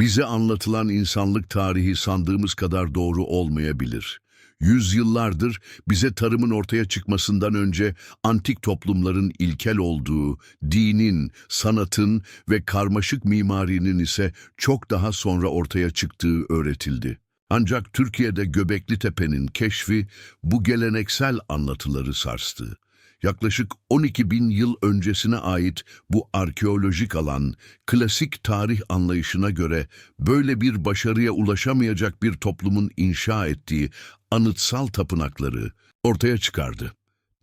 Bize anlatılan insanlık tarihi sandığımız kadar doğru olmayabilir. Yüzyıllardır bize tarımın ortaya çıkmasından önce antik toplumların ilkel olduğu, dinin, sanatın ve karmaşık mimarinin ise çok daha sonra ortaya çıktığı öğretildi. Ancak Türkiye'de Göbekli Tepe'nin keşfi bu geleneksel anlatıları sarstı. Yaklaşık 12 bin yıl öncesine ait bu arkeolojik alan, klasik tarih anlayışına göre böyle bir başarıya ulaşamayacak bir toplumun inşa ettiği anıtsal tapınakları ortaya çıkardı.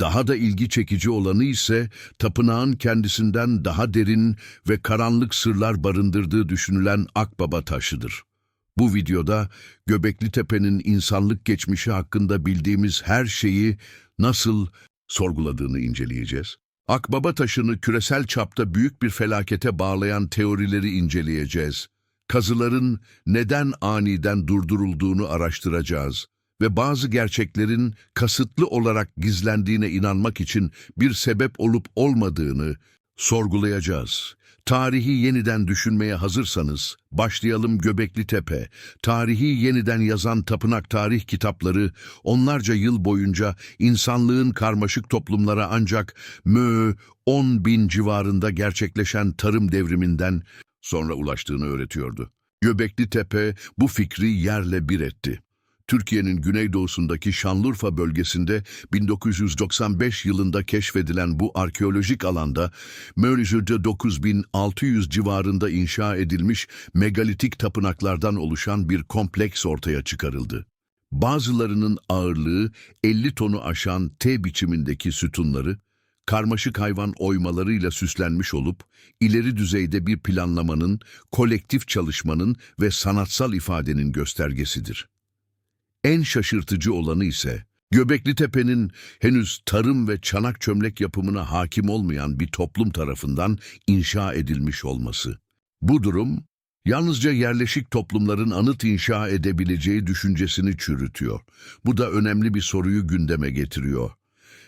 Daha da ilgi çekici olanı ise tapınağın kendisinden daha derin ve karanlık sırlar barındırdığı düşünülen Akbaba taşıdır. Bu videoda Göbekli Tepe'nin insanlık geçmişi hakkında bildiğimiz her şeyi nasıl sorguladığını inceleyeceğiz. Akbaba taşını küresel çapta büyük bir felakete bağlayan teorileri inceleyeceğiz. Kazıların neden aniden durdurulduğunu araştıracağız ve bazı gerçeklerin kasıtlı olarak gizlendiğine inanmak için bir sebep olup olmadığını sorgulayacağız. Tarihi yeniden düşünmeye hazırsanız, başlayalım Göbekli Tepe. Tarihi yeniden yazan tapınak tarih kitapları, onlarca yıl boyunca insanlığın karmaşık toplumlara ancak mö 10 bin civarında gerçekleşen tarım devriminden sonra ulaştığını öğretiyordu. Göbekli Tepe bu fikri yerle bir etti. Türkiye'nin güneydoğusundaki Şanlıurfa bölgesinde 1995 yılında keşfedilen bu arkeolojik alanda Mörüzü'de 9600 civarında inşa edilmiş megalitik tapınaklardan oluşan bir kompleks ortaya çıkarıldı. Bazılarının ağırlığı 50 tonu aşan T biçimindeki sütunları, karmaşık hayvan oymalarıyla süslenmiş olup, ileri düzeyde bir planlamanın, kolektif çalışmanın ve sanatsal ifadenin göstergesidir. En şaşırtıcı olanı ise Göbekli Tepe'nin henüz tarım ve çanak çömlek yapımına hakim olmayan bir toplum tarafından inşa edilmiş olması. Bu durum yalnızca yerleşik toplumların anıt inşa edebileceği düşüncesini çürütüyor. Bu da önemli bir soruyu gündeme getiriyor.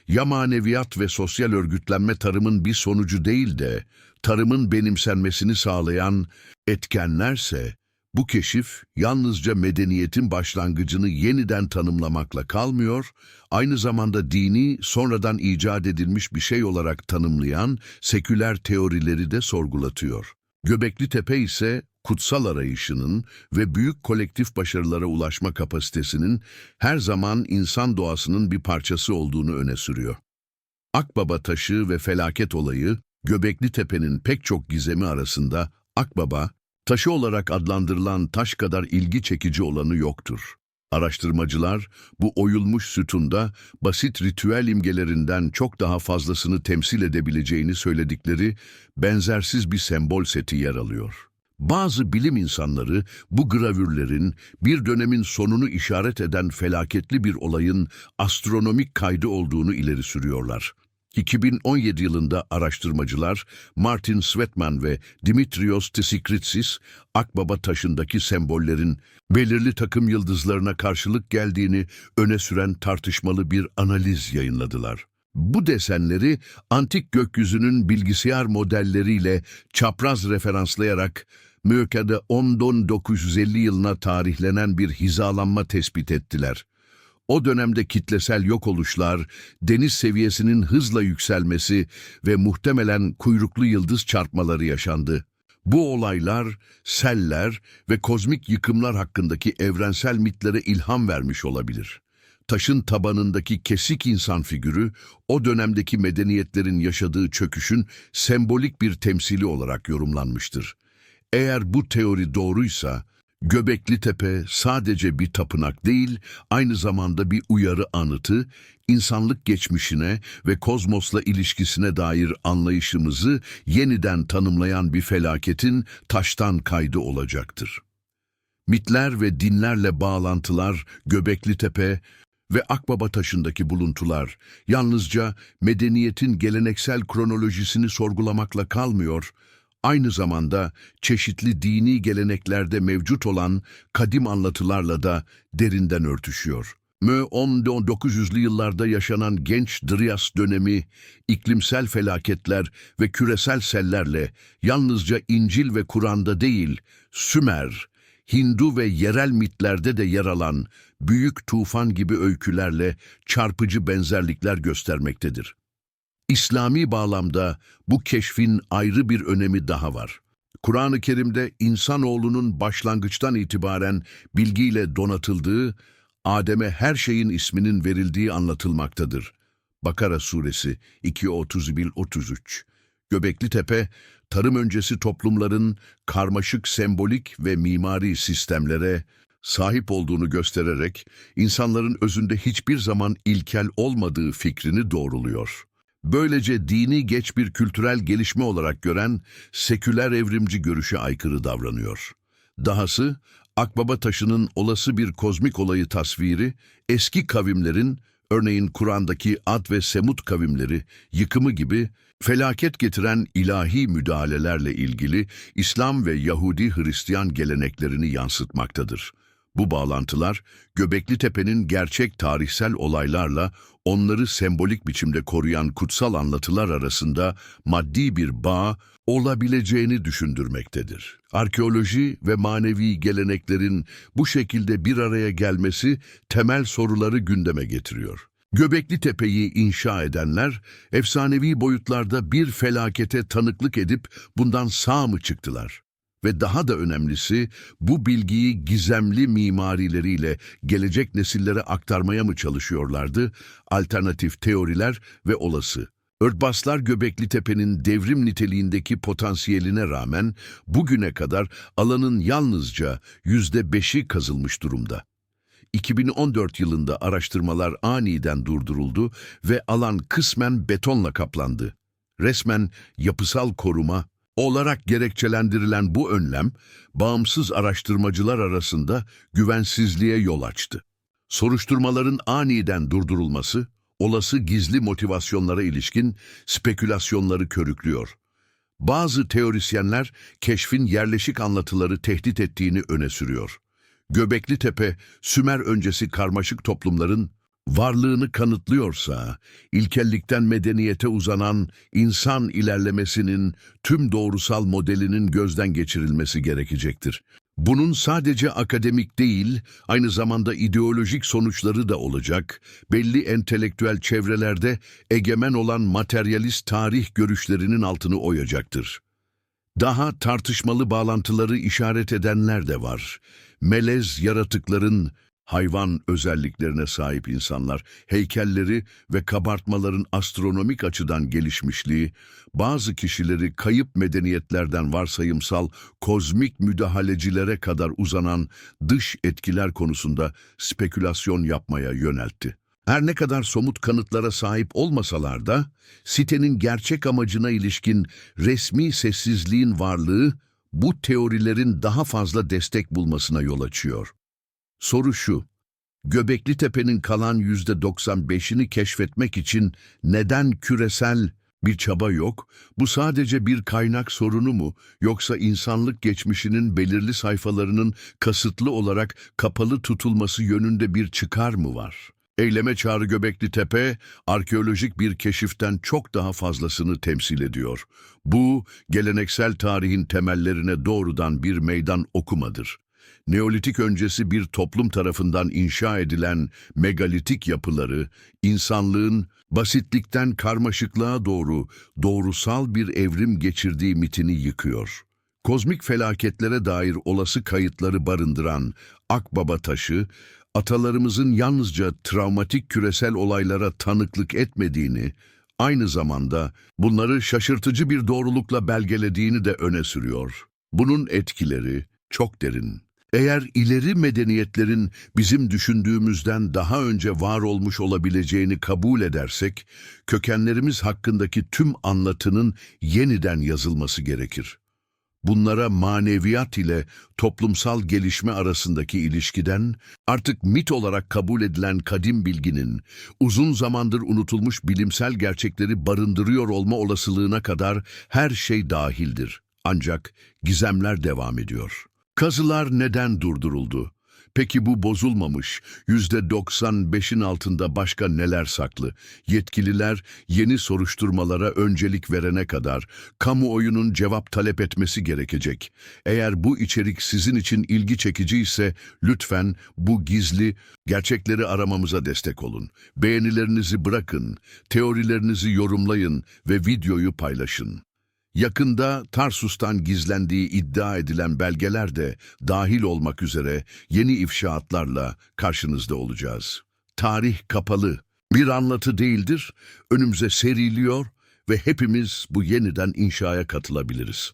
Ya maneviyat ve sosyal örgütlenme tarımın bir sonucu değil de tarımın benimsenmesini sağlayan etkenlerse bu keşif yalnızca medeniyetin başlangıcını yeniden tanımlamakla kalmıyor, aynı zamanda dini sonradan icat edilmiş bir şey olarak tanımlayan seküler teorileri de sorgulatıyor. Göbekli Tepe ise kutsal arayışının ve büyük kolektif başarılara ulaşma kapasitesinin her zaman insan doğasının bir parçası olduğunu öne sürüyor. Akbaba taşı ve felaket olayı, Göbekli Tepe'nin pek çok gizemi arasında Akbaba, Taşı olarak adlandırılan taş kadar ilgi çekici olanı yoktur. Araştırmacılar bu oyulmuş sütunda basit ritüel imgelerinden çok daha fazlasını temsil edebileceğini söyledikleri benzersiz bir sembol seti yer alıyor. Bazı bilim insanları bu gravürlerin bir dönemin sonunu işaret eden felaketli bir olayın astronomik kaydı olduğunu ileri sürüyorlar. 2017 yılında araştırmacılar Martin Svetman ve Dimitrios Tsikritsis, Akbaba taşındaki sembollerin belirli takım yıldızlarına karşılık geldiğini öne süren tartışmalı bir analiz yayınladılar. Bu desenleri antik gökyüzünün bilgisayar modelleriyle çapraz referanslayarak Möka'da 10-950 yılına tarihlenen bir hizalanma tespit ettiler. O dönemde kitlesel yok oluşlar, deniz seviyesinin hızla yükselmesi ve muhtemelen kuyruklu yıldız çarpmaları yaşandı. Bu olaylar, seller ve kozmik yıkımlar hakkındaki evrensel mitlere ilham vermiş olabilir. Taşın tabanındaki kesik insan figürü, o dönemdeki medeniyetlerin yaşadığı çöküşün sembolik bir temsili olarak yorumlanmıştır. Eğer bu teori doğruysa, Göbekli Tepe sadece bir tapınak değil, aynı zamanda bir uyarı anıtı, insanlık geçmişine ve kozmosla ilişkisine dair anlayışımızı yeniden tanımlayan bir felaketin taştan kaydı olacaktır. Mitler ve dinlerle bağlantılar Göbekli Tepe ve Akbaba taşındaki buluntular yalnızca medeniyetin geleneksel kronolojisini sorgulamakla kalmıyor, aynı zamanda çeşitli dini geleneklerde mevcut olan kadim anlatılarla da derinden örtüşüyor. Mö 1900'lü yıllarda yaşanan genç Dryas dönemi, iklimsel felaketler ve küresel sellerle yalnızca İncil ve Kur'an'da değil, Sümer, Hindu ve yerel mitlerde de yer alan büyük tufan gibi öykülerle çarpıcı benzerlikler göstermektedir. İslami bağlamda bu keşfin ayrı bir önemi daha var. Kur'an-ı Kerim'de insanoğlunun başlangıçtan itibaren bilgiyle donatıldığı, Adem'e her şeyin isminin verildiği anlatılmaktadır. Bakara suresi 2.31-33 Göbekli Tepe, tarım öncesi toplumların karmaşık sembolik ve mimari sistemlere sahip olduğunu göstererek insanların özünde hiçbir zaman ilkel olmadığı fikrini doğruluyor. Böylece dini geç bir kültürel gelişme olarak gören seküler evrimci görüşe aykırı davranıyor. Dahası Akbaba taşının olası bir kozmik olayı tasviri eski kavimlerin örneğin Kur'an'daki Ad ve Semud kavimleri yıkımı gibi felaket getiren ilahi müdahalelerle ilgili İslam ve Yahudi Hristiyan geleneklerini yansıtmaktadır. Bu bağlantılar Göbekli Tepe'nin gerçek tarihsel olaylarla onları sembolik biçimde koruyan kutsal anlatılar arasında maddi bir bağ olabileceğini düşündürmektedir. Arkeoloji ve manevi geleneklerin bu şekilde bir araya gelmesi temel soruları gündeme getiriyor. Göbekli Tepe'yi inşa edenler, efsanevi boyutlarda bir felakete tanıklık edip bundan sağ mı çıktılar? Ve daha da önemlisi bu bilgiyi gizemli mimarileriyle gelecek nesillere aktarmaya mı çalışıyorlardı? Alternatif teoriler ve olası. Örtbaslar Göbekli Tepe'nin devrim niteliğindeki potansiyeline rağmen bugüne kadar alanın yalnızca yüzde beşi kazılmış durumda. 2014 yılında araştırmalar aniden durduruldu ve alan kısmen betonla kaplandı. Resmen yapısal koruma olarak gerekçelendirilen bu önlem, bağımsız araştırmacılar arasında güvensizliğe yol açtı. Soruşturmaların aniden durdurulması, olası gizli motivasyonlara ilişkin spekülasyonları körüklüyor. Bazı teorisyenler keşfin yerleşik anlatıları tehdit ettiğini öne sürüyor. Göbekli Tepe, Sümer öncesi karmaşık toplumların varlığını kanıtlıyorsa, ilkellikten medeniyete uzanan insan ilerlemesinin tüm doğrusal modelinin gözden geçirilmesi gerekecektir. Bunun sadece akademik değil, aynı zamanda ideolojik sonuçları da olacak, belli entelektüel çevrelerde egemen olan materyalist tarih görüşlerinin altını oyacaktır. Daha tartışmalı bağlantıları işaret edenler de var. Melez yaratıkların hayvan özelliklerine sahip insanlar, heykelleri ve kabartmaların astronomik açıdan gelişmişliği, bazı kişileri kayıp medeniyetlerden varsayımsal kozmik müdahalecilere kadar uzanan dış etkiler konusunda spekülasyon yapmaya yöneltti. Her ne kadar somut kanıtlara sahip olmasalar da, sitenin gerçek amacına ilişkin resmi sessizliğin varlığı, bu teorilerin daha fazla destek bulmasına yol açıyor. Soru şu, Göbekli Tepe'nin kalan yüzde 95'ini keşfetmek için neden küresel bir çaba yok? Bu sadece bir kaynak sorunu mu yoksa insanlık geçmişinin belirli sayfalarının kasıtlı olarak kapalı tutulması yönünde bir çıkar mı var? Eyleme Çağrı Göbekli Tepe, arkeolojik bir keşiften çok daha fazlasını temsil ediyor. Bu, geleneksel tarihin temellerine doğrudan bir meydan okumadır. Neolitik öncesi bir toplum tarafından inşa edilen megalitik yapıları, insanlığın basitlikten karmaşıklığa doğru doğrusal bir evrim geçirdiği mitini yıkıyor. Kozmik felaketlere dair olası kayıtları barındıran Akbaba taşı, atalarımızın yalnızca travmatik küresel olaylara tanıklık etmediğini, aynı zamanda bunları şaşırtıcı bir doğrulukla belgelediğini de öne sürüyor. Bunun etkileri çok derin. Eğer ileri medeniyetlerin bizim düşündüğümüzden daha önce var olmuş olabileceğini kabul edersek, kökenlerimiz hakkındaki tüm anlatının yeniden yazılması gerekir. Bunlara maneviyat ile toplumsal gelişme arasındaki ilişkiden, artık mit olarak kabul edilen kadim bilginin, uzun zamandır unutulmuş bilimsel gerçekleri barındırıyor olma olasılığına kadar her şey dahildir. Ancak gizemler devam ediyor. Kazılar neden durduruldu? Peki bu bozulmamış, %95'in altında başka neler saklı? Yetkililer yeni soruşturmalara öncelik verene kadar kamuoyunun cevap talep etmesi gerekecek. Eğer bu içerik sizin için ilgi çekiciyse lütfen bu gizli gerçekleri aramamıza destek olun. Beğenilerinizi bırakın, teorilerinizi yorumlayın ve videoyu paylaşın. Yakında Tarsus'tan gizlendiği iddia edilen belgeler de dahil olmak üzere yeni ifşaatlarla karşınızda olacağız. Tarih kapalı, bir anlatı değildir, önümüze seriliyor ve hepimiz bu yeniden inşaya katılabiliriz.